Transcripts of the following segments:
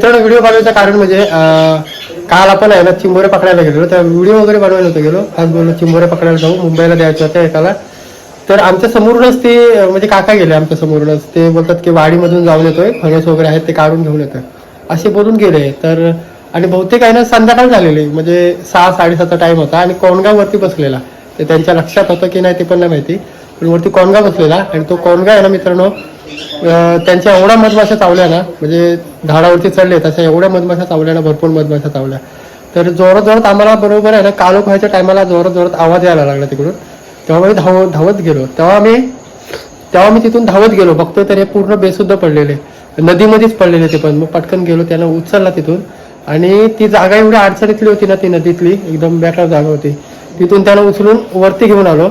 मित्रांनो व्हिडिओ बनवायचं कारण म्हणजे काल आपण आहे ना चिंबोरे पकडायला गेलो त्या व्हिडिओ वगैरे बनवायला होतो गेलो. आज बोललो चिंबोरे पकडायला जाऊ मुंबईला द्यायचं होतं एकाला. तर आमच्या समोरूनच ते म्हणजे काका गेले आमच्या समोरूनच. ते बोलतात की वाडीमधून जाऊन येतोय फणस वगैरे आहेत ते काढून घेऊन येतोय असे बोलून गेले. तर आणि बहुतेक आहे ना संध्याकाळ झालेली. म्हणजे सहा साडेसातचा टाइम होता आणि कोणगाव वरती बसलेला. ते त्यांच्या लक्षात होतं की नाही ते पण नाही माहिती. पण वरती कोणगा बसलेला आणि तो कोणगा आहे ना मित्रांनो त्यांच्या एवढ्या मधमाशा चावल्या ना म्हणजे झाडावरती चढले तशा एवढ्या मधमाशा चावल्या ना भरपूर मधमाशा चावल्या. तर जोरात जोरात आम्हाला बरोबर आहे ना कालो खायच्या टायमाला जोरात जोरात आवाज यायला लागला तिकडून. तेव्हा मी धाव धावत गेलो. तेव्हा मी तेव्हा मी तिथून धावत गेलो. बघतोय तर हे पूर्ण बेसुद्धा पडलेले. नदीमध्येच पडलेले ते पण. मग पटकन गेलो त्यानं उचलला तिथून. आणि ती जागा एवढी अडचणीतली होती ना ती नदीतली. एकदम बेकार जागा होती. तिथून त्यांना उचलून वरती घेऊन आलो.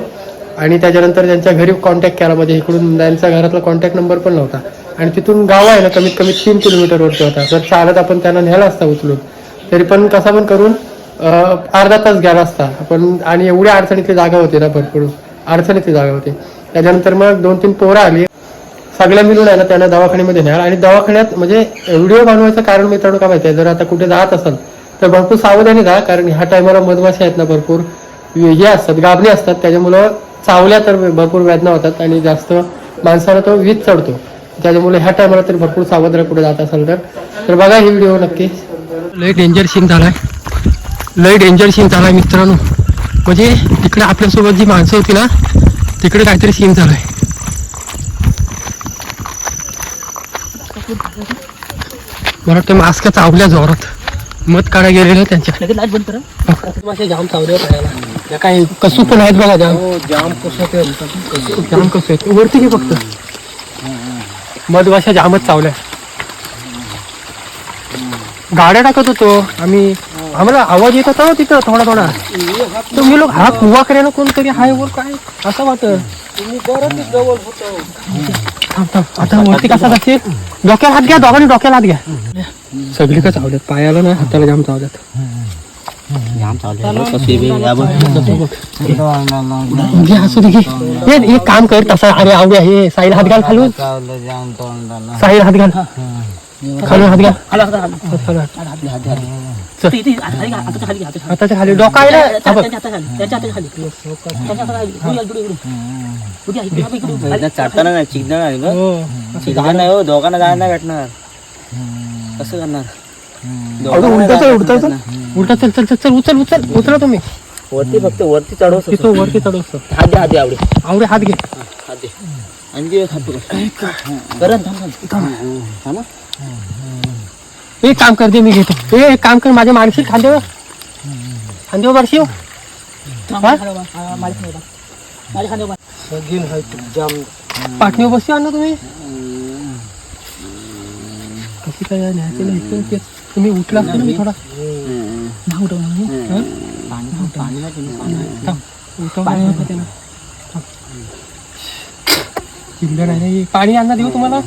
आणि त्याच्यानंतर त्यांच्या घरी कॉन्टॅक्ट केला. म्हणजे इकडून त्यांचा घरातला कॉन्टॅक्ट नंबर पण नव्हता. आणि तिथून गाव आहे ना कमीत कमी तीन किलोमीटरवरती होता. जर चालत आपण त्यांना न्यायला असता उचलून तरी पण कसा पण करून अर्धा तास गेला असता. पण आणि एवढ्या अडचणीतली जागा होती ना भरपूर. अडचणीतली जागा होती. त्याच्यानंतर मग दोन तीन पोरं आली. सगळ्या मिळून आहे ना त्यांना दवाखान्यामध्ये न्याल आणि दवाखान्यात म्हणजे व्हिडिओ बनवायचं कारण मित्रांनो काय माहिती आहे? जर आता कुठे जात असाल तर भरपूर सावधानी जा कारण ह्या टायमाला मधमाशा आहेत ना भरपूर. हे असतात गाबणी असतात. त्याच्यामुळं चावल्या तर भरपूर वेदना होतात आणि जास्त माणसाला तो वीज चढतो. त्याच्यामुळे ह्या टायमाला तरी भरपूर सावध राहा कुठे जात असाल तर. तर बघा ही व्हिडिओ नक्की. लय डेंजर सीन झालाय. लय डेंजर सीन झालाय मित्रांनो. म्हणजे तिकडे आपल्यासोबत जी माणसं होती ना तिकडे काहीतरी सीन झालाय. मला वाटतं मास्क चावल्या जोरात. मत काढा गेलेलं त्यांच्या मासे जाम चावले काय कसू पण आहेत बघा जाम. जाम कसं जाम कसं आहे. वरती घे फक्त. मधमाशा जामच चावल्या. गाड्या टाकत होतो आम्ही. आम्हाला आवाज येत होता हो तिथं थोडा थोडा. तर मी लोक हा कुवा करेना कोणतरी हाय वर काय? असं वाटत. थांब थांब. आता वरती कसा जाशील? डोक्याला हात घ्या दोघांनी डोक्याला हात घ्या. सगळी का चावल्यात. पायाला ना हाताला जाम चावल्यात. हे एक काम कर तसा अरे आवड्या हे साईल हात घाल खालून साईल हात घाल खालून हात घाल. हाताच्या खाली डोका आहे ना हा बघ. चाटताना नाही चिकदार आहे बघ हो. चिकदार नाही हो दोघांना जायला नाही भेटणार कसं करणार उलटा चल उलटा चल चल चल चल चल उचल उचल उचला तुम्ही. वरती फक्त वरती चढव तिथं वरती चढवतो हात दे हात दे आवडे. आवडे हात घे. हात दे. आणि दे हात तुला करण थांब एक काम कर दे मी घेतो. ए एक काम कर माझ्या माणशी खांद्यावर खांद्यावर बारशिव पाठणीवर बसू. ना तुम्ही? कशी काय न्यायचं नाही तुम्ही उठला असता ना मी थोडा? हं? थांब. नाही. थांब. ना हे. पाणी आणणार देऊ तुम्हाला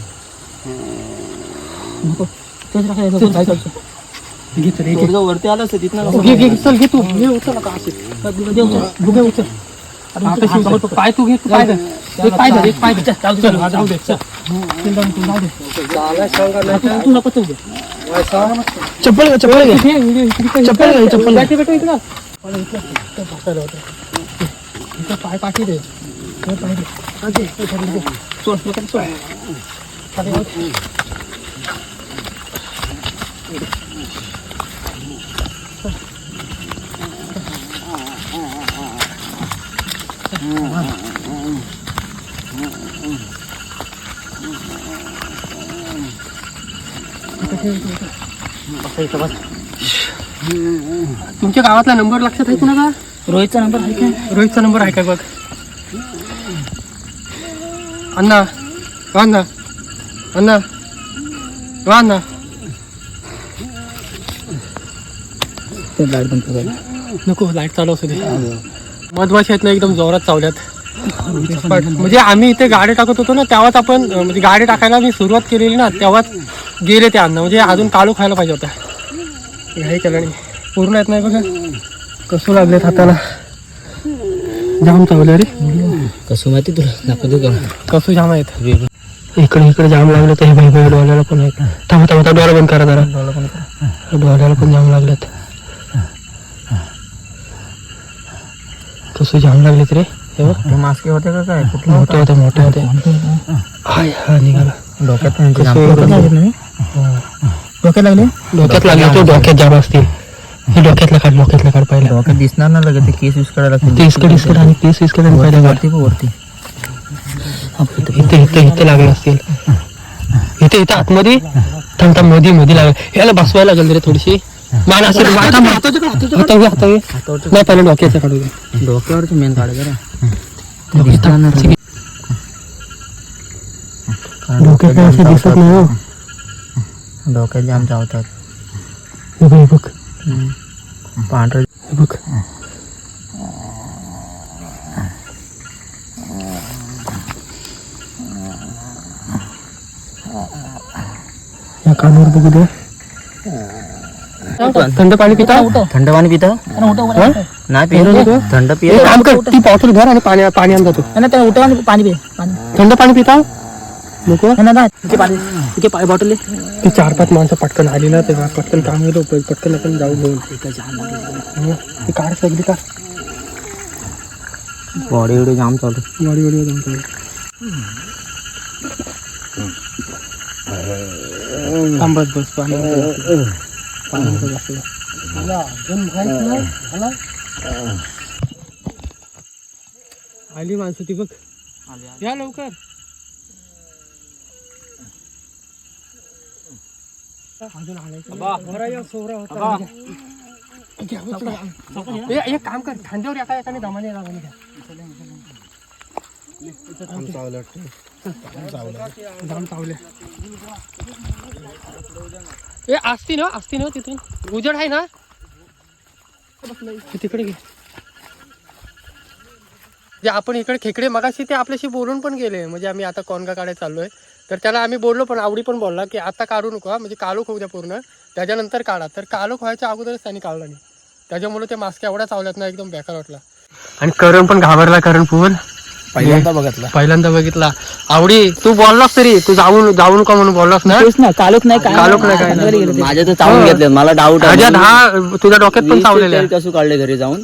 नको. चल, चल, चल, चल, चल, चल. घे चल, हे घे. थोडं वरती आलं असतं तिथनं घे घे चल घे तू घे उचल आता असे घे उचल आता शिव, पाय तू घे तू पाय एक पाय धर एक पाय जाऊ दे दे, दे. तू नको चप्पल चप्पल घे. चप्पल चप्पल भेटू भेटू इकडं. मला इकडं इकडं बसायला होतं. इकडं पाय पाठी दे इकडं पाय दे हा, दे, इकडं दे. सोड, इकडं सोड. खाली वर. तुमच्या गावातला नंबर लक्षात आहे कुणाला रोहितचा नंबर आहे का? रोहितचा नंबर आहे का बघ? अण्णा अण्णा. अण्णा अण्णा. लाइट बंद नको लाइट चालू असू दे. मधमाशी आहेत ना एकदम जोरात चावल्यात. म्हणजे आम्ही इथे गाडी टाकत होतो ना तेव्हाच आपण म्हणजे गाडी टाकायला मी सुरुवात केलेली ना तेव्हाच गेले ते अन्न म्हणजे अजून काळू खायला पाहिजे होता. नाही केलं नाही पूर्ण येत नाही बघा. कसं लागलेत हाताला. जाम चावले रे. कसं माहिती तुला? दाखवतो का कसं जाम आहेत. इकडे इकडे जाम लागलं तर हे भाई भाई डोळ्याला पण आहे. थांबा थांबा, डोळा बंद करा जरा. डोळ्याला पण जाम लागलेत. कसं जाम लागले रे। हे बघ ते मास्के होते का काय कुठलं मोठे होते मोठे होते हाय हा निघाला डोक्यात? डोक्यात लागले डोक्यात लागले ते डोक्यात जाम असतील हे? डोक्यातलं काढ डोक्यातलं काढ पहिला। डोक्यात दिसणार ना लगेच ते केस यूज़ करायला लागतील ते इसकड आणि केस आणि पहिला काढ वरती वरती इथे इथे इथे लागले असतील इथे इथे आतमध्ये थांब थांब मध्ये मध्ये लागले याला बसवायला लागेल रे थोडीशी मान असेल आता घे आता घे नाही पहिले डोक्याचं काढू दे डोक्यावरती मेन काढायचं रे दिसणार ना रे. डोक्यात काय असं दिसत नाही हो डोक्यात जाम चावतात हे बघ हे बघ पांढरं हे बघ या कानावर बघू दे थंड पाणी पिता? थंड पाणी पिता? नाही पित थंड पिय. काम कर ती बॉटल भर आणि पाणी पाणी आणता तू. पाणी पिय. थंड पाणी पिता? नको? पाणी बॉटल ती चार पाच माणसं पटकन आली ना तेव्हा पटकन काम प- पटकन आपण जाऊ घेऊन. हो, ती काढ सगळी का बॉडी एवढी जाम चालू. गाडी गाडी जाऊन काढ. थांब बस बस पाणी आली माणसं ती बघ. या लवकर. अजून आणायचं सोहरा होता. ए, एक काम कर. खांद्यावर एका एकाने दमाने दमाने घ्या. जाऊन चावले ए असती ना असती ना तिथून. उजड आहे ना? तिकडे घे. जे आपण इकडे खेकडे मगाशी ते आपल्याशी बोलून पण गेले. म्हणजे आम्ही आता कोणगा काढायला चाललोय. तर त्याला आम्ही बोललो पण आवडी पण बोलला की आता काढू नको म्हणजे कालूक होऊ द्या पूर्ण. त्याच्यानंतर काढा. तर कालूक व्हायच्या अगोदरच त्यांनी काढला नाही. त्याच्यामुळे ते मास्क एवढा चावल्यात ना एकदम बेकार वाटला. आणि करण पण घाबरला करण पूल पहिल्यांदा बघितला. पहिल्यांदा बघितला. आवडी तू बोललास तरी तू जाऊन जाऊन का म्हणून बोललास ना? ना कालोच नाही कालोख नाही. काय नाही. माझ्या तर चावून घेतले मला डाऊट अजात हा तुझ्या डोक्यात पण चावलेला आहे. कसं काढले घरी जाऊन?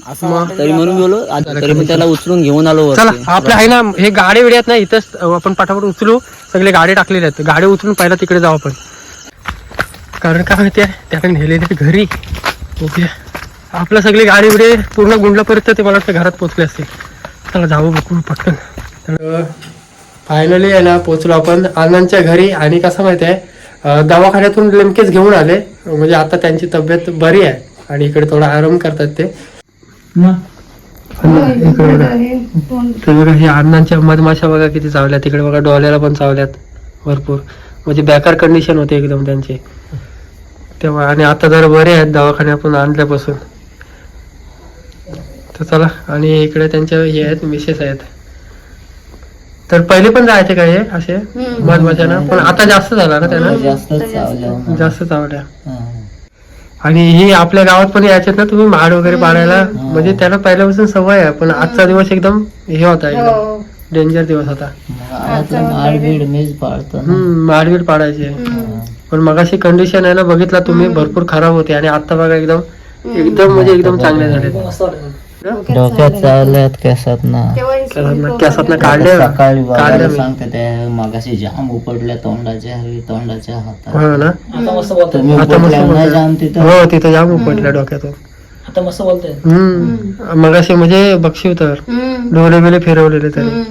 तरी म्हणून गेलो आता तरी मी त्याला उचलून घेऊन आलो चला वरती. आपल्या आहे ना हे गाडी वेळी आहेत ना इथंच आपण पटापट उचलू. सगळे गाडी टाकलेले आहेत. गाडी उचलून पहिला तिकडे जाऊ आपण. कारण काय माहितीये त्याकडे नेलेले घरी. ओके आपलं सगळी गाडी बिडी पूर्ण गुंडलापर्यंत ते मला वाटतं घरात पोहोचले असतील चला जाऊ बघू पटकन. फायनली आहे ना पोचलो आपण. आनंदच्या घरी आणि कसं माहितीये अं, दवाखान्यातून नेमकेच घेऊन आले. म्हणजे आता त्यांची तब्येत बरी आहे आणि इकडे थोडा आराम करतात ते. बघा. हे अण्णांच्या मधमाशा बघा किती चावल्या तिकडे बघा डोळ्याला पण चावल्यात. भरपूर. म्हणजे बेकार कंडिशन होते एकदम त्यांची. तेव्हा आणि आता जरा बरे आहेत दवाखान्यातून आणल्यापासून. तर चला आणि इकडे त्यांच्या हे आहेत मिसेस आहेत. तर पहिले पण जायचे काय हे असे? मधमाशांना? पण आता जास्त झाला ना त्यांना? जास्त चावलं जास्त. चावल्या. आणि ही आपल्या गावात पण यायच्यात ना तुम्ही माड वगैरे पाडायला? म्हणजे त्याला पहिल्यापासून सवय आहे पण आजचा दिवस एकदम हे होता एकदम डेंजर दिवस होता. हम्म माडवीड पाडायचे. पण मगाशी कंडिशन आहे ना बघितला तुम्ही भरपूर खराब होते आणि आता बघा एकदम एकदम म्हणजे एकदम चांगले झाले डोक्यात चावल्यात केसात ना. केसात काढले. सकाळी काढले बघायला मी. सांगते ते मगाशी जाम उपडल्या तोंडाच्या हवी तोंडाच्या हातात. हो ना? तुम्ही. जाम तिथं. हो तिथं जाम उपटल्या डोक्यातून. आता मस्त बोलतोय. हम्म. मगाशी म्हणजे बक्षीव तर. डोळे बिले फिरवलेले तरी.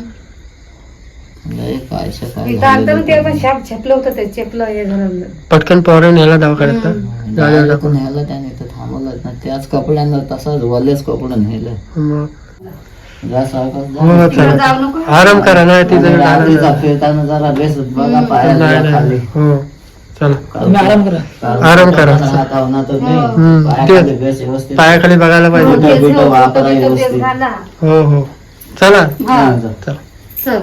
हे पटकन ना गाडीवर झालं. टाकून. नेलं त्याने त्याच कपड्यांना तसाच वलेच कपडं नेलं. हो आराम करा ना तिथं. फिरताना जरा बेस बघा जा खाली. हो चला. आराम करा. आराम करा. हम्म. पायाखाली बघायला पाहिजे. हो हो चला. हा. हा, चल.